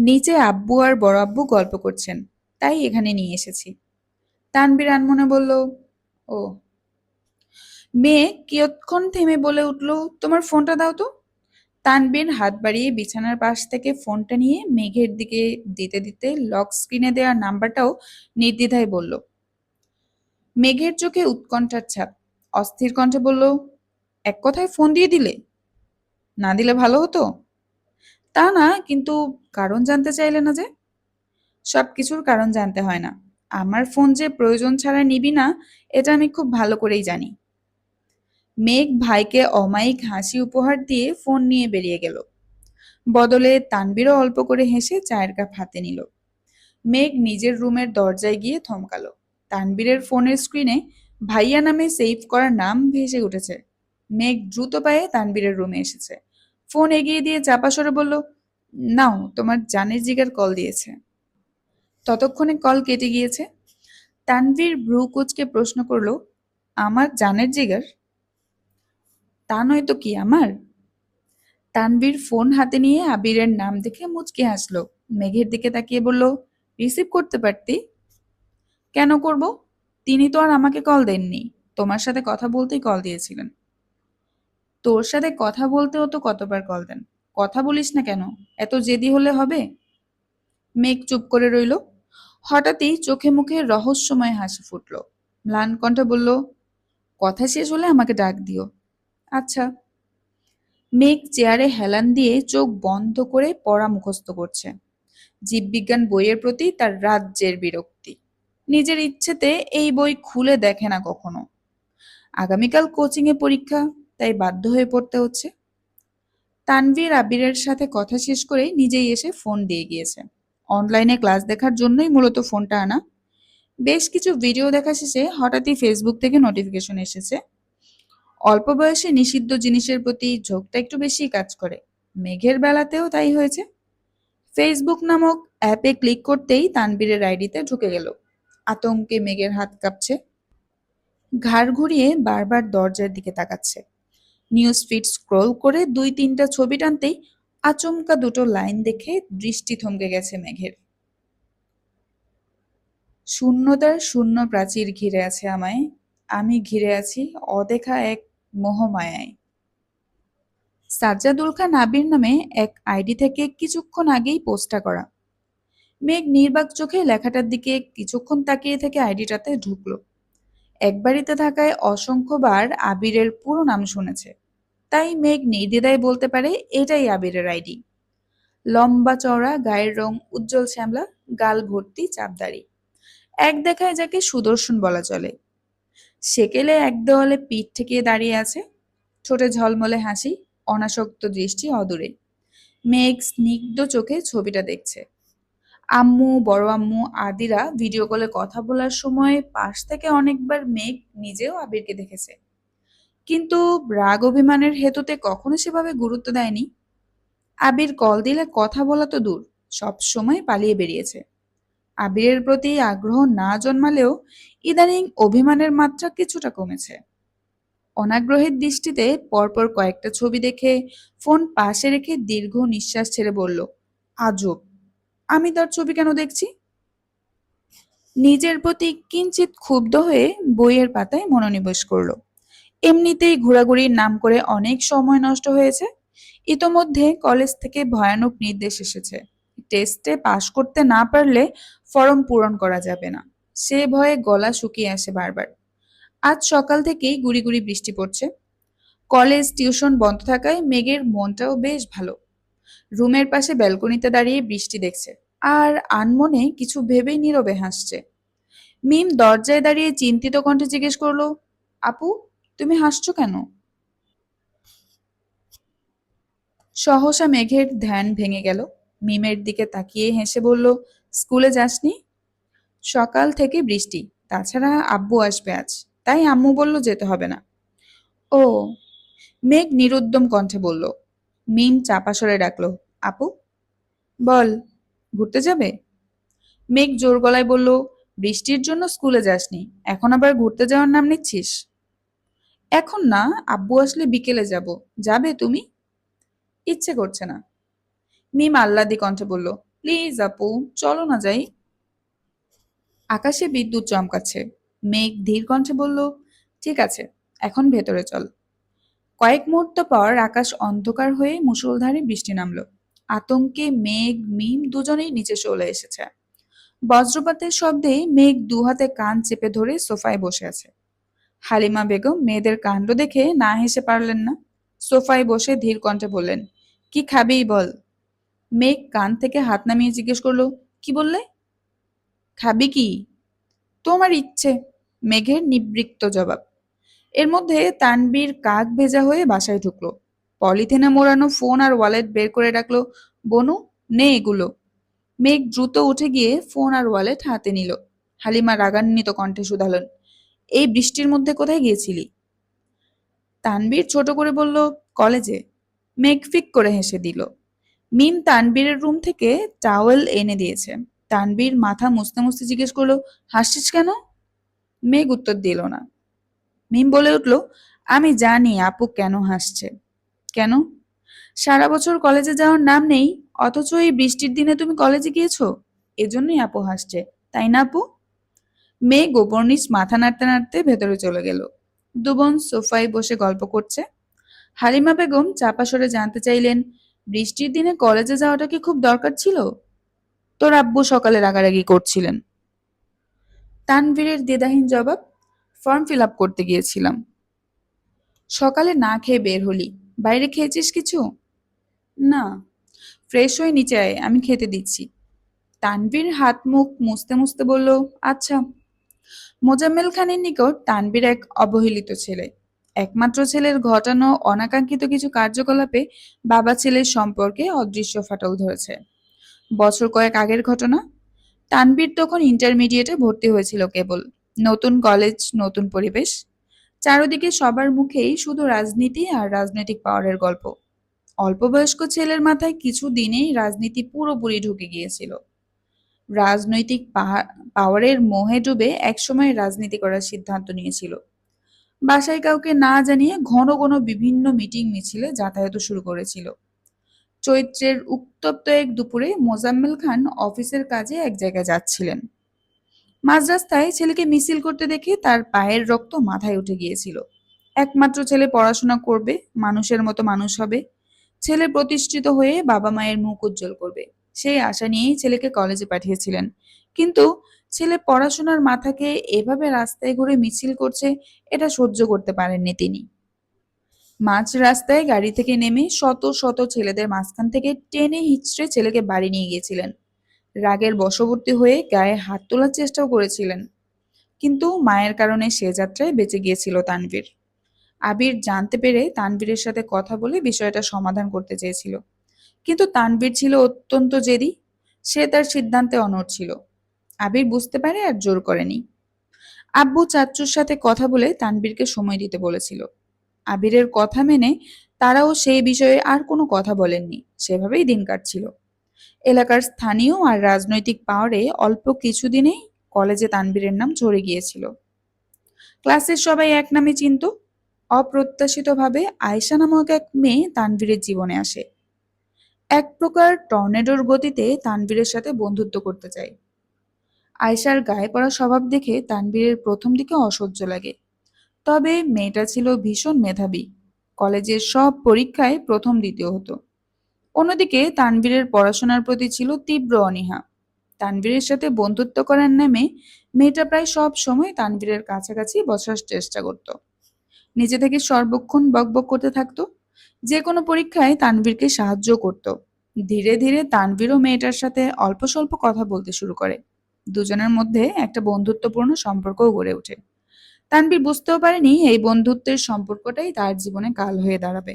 নিচে আব্বু আর বড় আব্বু গল্প করছেন, তাই এখানে নিয়ে এসেছি। তানবীর আনমনে বলল, ও। মেয়ে, কিয়ৎক্ষণ থেমে বলে উঠল, তোমার ফোনটা দাও তো তানবীর হাত বাড়িয়ে বিছানার পাশ থেকে ফোনটা নিয়ে মেঘের দিকে দিতে দিতে লক স্ক্রিনে দেওয়া নাম্বারটাও নির্দ্বিধায় বলল। মেঘের চোখে উৎকণ্ঠার ছাপ, অস্থির কণ্ঠে বলল, এক কথায় ফোন দিয়ে দিলে? না দিলে ভালো হতো? তা না, কিন্তু কারণ জানতে চাইলে না যে? সব কিছুর কারণ জানতে হয় না। আমার ফোন যে প্রয়োজন ছাড়া নিবি না, এটা আমি খুব ভালো করেই জানি। মেঘ ভাইকে অমায়িক হাসি উপহার দিয়ে ফোন নিয়ে বেরিয়ে গেল। বদলে তানবীরও অল্প করে হেসে চায়ের কাপ হাতে নিল। মেঘ নিজের রুমের দরজায় গিয়ে থমকালো। তানবীরের ফোনের স্ক্রিনে ভাইয়া নামে সেভ করা নাম ভেসে উঠেছে। মেঘ দ্রুত পায়ে তানবীরের রুমে এসেছে। ফোন এগিয়ে দিয়ে চাপা সরে বলল, নাও, তোমার জানের জিগার কল দিয়েছে। ততক্ষণে কল কেটে গিয়েছে। তানভীর ভ্রু কুচকে প্রশ্ন করল, আমার জানের জিগার? তা নয় তো কি আমার? তানভীর ফোন হাতে নিয়ে আবিরের নাম দেখে মুচকি হাসলো। মেঘের দিকে তাকিয়ে বলল, রিসিভ করতে পারতি? কেন করব? তিনি তো আর আমাকে কল দেননি। তোমার সাথে কথা বলতেই কল দিয়েছিলেন। তোর সাথে কথা বলতেও তো কতবার কল দেন? কথা বলিস না কেন? এত জেদি হলে হবে? মেঘ চুপ করে রইল। হঠাৎই চোখে মুখে রহস্যময় হাসি ফুটল। ম্লান কণ্ঠে বলল, কথা শেষ হলে আমাকে ডাক দিও। আচ্ছা। মেঘ চেয়ারে হেলান দিয়ে চোখ বন্ধ করে পড়া মুখস্থ করছে। জীববিজ্ঞান বইয়ের প্রতি তার রাজ্যের বিরক্তি। নিজের ইচ্ছেতে এই বই খুলে দেখে না কখনো। আগামীকাল কোচিংয়ে পরীক্ষা। তাই বাধ্য হয়ে পড়তে হচ্ছে। তানভীর আবিরের সাথে কথা শেষ করে নিজেই এসে ফোন দিয়ে গিয়েছে। অনলাইনে ক্লাস দেখার জন্যই মূলত ফোনটা আনা। বেশ কিছু ভিডিও দেখা শেষে হঠাৎই ফেসবুক থেকে নোটিফিকেশন এসেছে। অল্প বয়সে নিষিদ্ধ জিনিসের প্রতি ঝোঁকটা একটু বেশি কাজ করে। মেঘের বেলাতেও তাই হয়েছে। ফেসবুক নামক অ্যাপে ক্লিক করতেই তানবীরের আইডিতে ঢুকে গেল। আতঙ্কে মেঘের হাত কাঁপছে। ঘাড় ঘুরিয়ে বারবার দরজার দিকে তাকাচ্ছে। নিউজ ফিড স্ক্রল করে দুই তিনটা ছবি টানতেই আচমকা দুটো লাইন দেখে দৃষ্টি থমকে গেছে মেঘের। শূন্যতার শূন্য প্রাচীর ঘিরে আছে আমায়। আমি ঘিরে আছি অদেখা এক মোহমায়ায়। সাজ্জাদুল খান আবির নামে এক আইডি থেকে কিছুক্ষণ আগেই পোস্টটা করা। মেঘ নির্বাক চোখে লেখাটার দিকে কিছুক্ষণ তাকিয়ে থেকে আইডিটাতে ঢুকলো। একবারিতে থাকায় অসংখ্যবার আবিরের পুরো নাম শুনেছে। তাই মেঘ নির্দ্বিধায় বলতে পারে এটাই আবিরের আইডি। লম্বা চওড়া, গায়ের রং উজ্জ্বল শ্যামলা, গাল ভর্তি চাপদারি এক দেখায় যাকে সুদর্শন বলা চলে। সেকেলে এক দেওয়ালে পিঠ ঠেকিয়ে দাঁড়িয়ে আছে। ঠোঁটে ঝলমলে হাসি, অনাসক্ত দৃষ্টি অদূরে। মেঘ স্নিগ্ধ চোখে ছবিটা দেখছে। আম্মু, বড় আম্মু, আদিরা ভিডিও কলে কথা বলার সময় পাশ থেকে অনেকবার মেঘ নিজেও আবিরকে দেখেছে। কিন্তু রাগ অভিমানের হেতুতে কখনো সেভাবে গুরুত্ব দেয়নি। আবির কল দিলে কথা বলা তো দূর, সব সময় পালিয়ে বেরিয়েছে। আবিরের প্রতি আগ্রহ না জন্মালেও ইদানিং অভিমানের মাত্রা কিছুটা কমেছে। অনাগ্রহের দৃষ্টিতে পরপর কয়েকটা ছবি দেখে ফোন পাশে রেখে দীর্ঘ নিঃশ্বাস ছেড়ে বলল, আজব, আমি তার ছবি কেন দেখছি? নিজের প্রতি কিঞ্চিত ক্ষুব্ধ হয়ে বইয়ের পাতায় মনোনিবেশ করল। এমনিতেই ঘোরাঘুরির নাম করে অনেক সময় নষ্ট হয়েছে। ইতোমধ্যে কলেজ থেকে ভয়ানক নির্দেশ এসেছে। টেস্টে পাশ করতে না পারলে ফর্ম পূরণ করা যাবে না। সে ভয়ে গলা শুকিয়ে আসে বারবার। আজ সকাল থেকেই গুড়ি গুড়ি বৃষ্টি পড়ছে। কলেজ টিউশন বন্ধ থাকায় মেঘের মনটাও বেশ ভালো। রুমের পাশে ব্যালকনিতে দাঁড়িয়ে বৃষ্টি দেখছে। আর আনমনে কিছু ভেবেই নীরবে হাসছে। মিম দরজায় দাঁড়িয়ে চিন্তিত কণ্ঠে জিজ্ঞেস করল, আপু তুমি হাসছো কেন? সহসা মেঘের ধ্যান ভেঙে গেল। মিমের দিকে তাকিয়ে হেসে বলল, স্কুলে যাসনি? সকাল থেকে বৃষ্টি। তাছাড়া আব্বু আসবে আজ। তাই আম্মু বলল যেতে হবে না। ও। মেঘ নিরুদ্যম কণ্ঠে বলল। মিম চাপা সরে ডাকলো, আপু? বল, ঘুরতে যাবে? মেঘ জোর গলায় বলল, বৃষ্টির জন্য স্কুলে যাসনি। এখন আবার ঘুরতে যাওয়ার নাম নিচ্ছিস? এখন না, আব্বু আসলে বিকেলে যাব। যাবে তুমি? ইচ্ছে করছে না। মিম আহ্লাদি কণ্ঠে বলল, প্লিজ আপু, চলো না যাই। আকাশে বিদ্যুৎ চমকাচ্ছে। মেঘ ধীর কণ্ঠে বলল, ঠিক আছে, এখন ভেতরে চল। কয়েক মুহূর্ত পর আকাশ অন্ধকার হয়ে মুষলধারে বৃষ্টি নামলো। আতঙ্কে মেঘ, মিম দুজনেই নিচে চলে এসেছে। বজ্রপাতের শব্দে মেঘ দুহাতে কান চেপে ধরে সোফায় বসে আছে। হালিমা বেগম মেয়েদের কাণ্ড দেখে না হেসে পারলেন না। সোফায় বসে ধীর কণ্ঠে বললেন, কি খাবি বল? মেঘ কান থেকে হাত নামিয়ে জিজ্ঞেস করল, কি বললে? খাবি কি? তোমার ইচ্ছে। মেঘের নিবৃত্ত জবাব। এর মধ্যে তানবীর কাক ভেজা হয়ে বাসায় ঢুকলো। পলিথিনে মোড়ানো ফোন আর ওয়ালেট বের করে রাখল, বনু, নে এগুলো। মেঘ দ্রুত উঠে গিয়ে ফোন আর ওয়ালেট হাতে নিল। হালিমা রাগান্বিত কণ্ঠে শুধালেন এই বৃষ্টির মধ্যে কোথায় গিয়েছিলি? তানবীর ছোট করে বলল, কলেজে। মেঘ ফিক করে হেসে দিল। মিম তানবীরের রুম থেকে টাওয়েল এনে দিয়েছে। তানবীর মাথা মুছতে মুছতে জিজ্ঞেস করল, হাসছিস কেন? মেঘ উত্তর দিল না। মিম বলে উঠল, আমি জানি আপু কেন হাসছে। কেন? সারা বছর কলেজে যাওয়ার নাম নেই, অথচ এই বৃষ্টির দিনে তুমি কলেজে গিয়েছো? এজন্যই আপু হাসছে, তাই না আপু? মেয়ে গোবর নিচ মাথা নাড়তে নাড়তে ভেতরে চলে গেল। দুবন সোফায় বসে গল্প করছে। হালিমা বেগম চাপা সরে জানতে চাইলেন, বৃষ্টির দিনে কলেজে যাওয়াটা কি খুব দরকার ছিল? তোর আব্বু সকালে রাগারাগি করছিলেন। তানভীরের দেদাহীন জবাব, ফর্ম ফিল আপ করতে গিয়েছিলাম। সকালে না খেয়ে বের হলি। বাইরে খেয়েছিস কিছু? না। ফ্রেশ হয়ে নিচে আয়, আমি খেতে দিচ্ছি। তানভীর হাত মুখ মুছতে মুছতে বলল আচ্ছা। মোজাম্মেল খানের নিকট তানভীর এক অবহেলিত ছেলে। একমাত্র ছেলের ঘটানো অনাকাঙ্ক্ষিত কিছু কার্যকলাপে বাবা ছেলের সম্পর্কে অদৃশ্য ফাটল ধরেছে। বছর কয়েক আগের ঘটনা, তানভীর তখন ইন্টারমিডিয়েটে ভর্তি হয়েছিল কেবল। নতুন কলেজ, নতুন পরিবেশ, চারদিকে সবার মুখেই শুধু রাজনীতি আর রাজনৈতিক পাওয়ারের গল্প। অল্প বয়স্ক ছেলের মাথায় কিছু দিনেই রাজনীতি পুরোপুরি ঢুকে গিয়েছিল। রাজনৈতিক পাওয়ারের মোহে ডুবে একসময় রাজনীতি করার সিদ্ধান্ত নিয়েছিল। বাসায় কাউকে না জানিয়ে ঘন ঘন বিভিন্ন মিটিং মিছিলে যাতায়াত শুরু করেছিল। চৈত্রের উত্তপ্ত এক দুপুরে মোজাম্মেল খান অফিসের কাজে এক জায়গায় যাচ্ছিলেন। মাঝ রাস্তায় ছেলেকে মিছিল করতে দেখে তার পায়ের রক্ত মাথায় উঠে গিয়েছিল। একমাত্র ছেলে পড়াশোনা করবে, মানুষের মতো মানুষ হবে। ছেলে প্রতিষ্ঠিত হয়ে বাবা মায়ের মুখ উজ্জ্বল করবে। সেই আশা নিয়েই ছেলেকে কলেজে পাঠিয়েছিলেন। কিন্তু ছেলে পড়াশোনার মাথাকে এভাবে রাস্তায় ঘুরে মিছিল করছে, এটা সহ্য করতে পারেননি তিনি। মাঝ রাস্তায় গাড়ি থেকে নেমে শত শত ছেলেদের মাঝখান থেকে টেনে হিচড়ে ছেলেকে বাড়ি নিয়ে গিয়েছিলেন। রাগের বশবর্তী হয়ে গায়ে হাত তোলার চেষ্টাও করেছিলেন। কিন্তু মায়ের কারণে সে যাত্রায় বেঁচে গিয়েছিল তানভীর। আবির জানতে পেরে তানভীরের সাথে কথা বলে বিষয়টা সমাধান করতে চেয়েছিল। কিন্তু তানভীর ছিল অত্যন্ত জেদি। সে তার সিদ্ধান্তে অনড় ছিল। আবির বুঝতে পারে আর জোর করেনি। আব্বু চাচ্চুর সাথে কথা বলে তানবীরকে সময় দিতে বলেছিল। আবিরের কথা মেনে তারাও সেই বিষয়ে আর কোনো কথা বলেননি। সেভাবেই দিন কাটছিল। এলাকার স্থানীয় আর রাজনৈতিক পাওয়ারে অল্প কিছুদিনেই কলেজে তানবীরের নাম ঝরে গিয়েছিল। ক্লাসের সবাই এক নামে চিনত। অপ্রত্যাশিতভাবে আয়সা নামক এক মেয়ে তানবীরের জীবনে আসে। এক প্রকার টর্নেডোর গতিতে তানবীরের সাথে বন্ধুত্ব করতে চায় আয়সার গায়ে পড়া স্বভাব দেখে তানবীরের প্রথম দিকে অসহ্য লাগে। তবে মেয়েটা ছিল ভীষণ মেধাবী। কলেজের সব পরীক্ষায় প্রথম, দ্বিতীয় হতো। অন্যদিকে তানবীরের পড়াশোনার প্রতি ছিল তীব্র অনীহা। তানবীরের সাথে বন্ধুত্ব করার নামে মেয়েটা প্রায় সব সময় তানবীরের কাছাকাছি বসার চেষ্টা করত। নিজে থেকে সর্বক্ষণ বকবক করতে থাকতো। যে কোনো পরীক্ষায় তানভীরকে সাহায্য করত। ধীরে ধীরে তানভীরও মেয়েটার সাথে অল্প স্বল্প কথা বলতে শুরু করে। দুজনের মধ্যে একটা বন্ধুত্বপূর্ণ সম্পর্কও গড়ে ওঠে। তানবীর বুঝতেও পারেনি এই বন্ধুত্বের সম্পর্কটাই তার জীবনে কাল হয়ে দাঁড়াবে।